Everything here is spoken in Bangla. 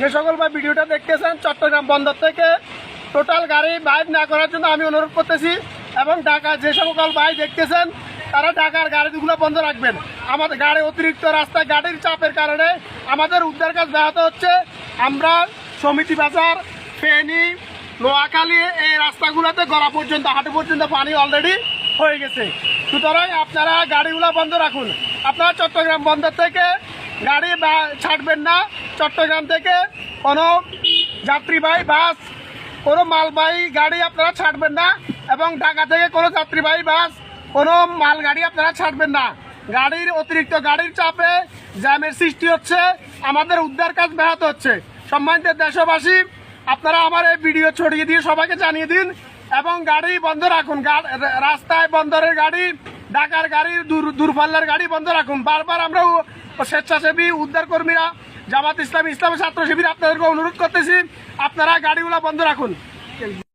যে সকল ভাই ভিডিওটা দেখতেছেন, চট্টগ্রাম বন্দর থেকে টোটাল গাড়ি বাইর না করার জন্য আমি অনুরোধ করতেছি এবং ঢাকা যে সকল ভাই দেখতেছেন, তারা ঢাকার গাড়িগুলো বন্ধ রাখবেন। আমাদের গাড়ি অতিরিক্ত রাস্তায় গাড়ির চাপের কারণে আমাদের উদ্ধার কাজ ব্যাহত হচ্ছে। আমরা সমিতি বাজার, ফেনী, নোয়াখালী এই রাস্তাগুলোতে গলা পর্যন্ত, হাঁটু পর্যন্ত পানি অলরেডি হয়ে গেছে। সুতরাং আপনারা গাড়িগুলো বন্ধ রাখুন। আপনারা চট্টগ্রাম বন্দর থেকে গাড়ি ছাড়বেন না। চট্টগ্রাম থেকে কোনো যাত্রীবাহী বাস, কোনো মালবাহী গাড়ি আপনারা ছাড়বেন না এবং ঢাকা থেকে কোনো যাত্রীবাহী বাস, কোনো মাল গাড়ি আপনারা ছাড়বেন না। গাড়ির অতিরিক্ত গাড়ির চাপে জ্যামের সৃষ্টি হচ্ছে, আমাদের উদ্ধার কাজ ব্যাহত হচ্ছে। সম্মানিত দেশবাসী, আপনারা আমার এই ভিডিও ছড়িয়ে দিয়ে সবাইকে জানিয়ে দিন এবং গাড়ি বন্ধ রাখুন। রাস্তায় বন্দরের গাড়ি, ঢাকার গাড়ি, দূর, দূরপাল্লার গাড়ি বন্ধ রাখুন। বারবার আমরা উ- স্বেচ্ছাসেবী উদ্ধার কর্মীরা জামাত ইসলাম, ইসলামী ছাত্র শিবির, আপনাদেরকে অনুরোধ করতেছি, আপনারা গাড়িগুলো বন্ধ রাখুন।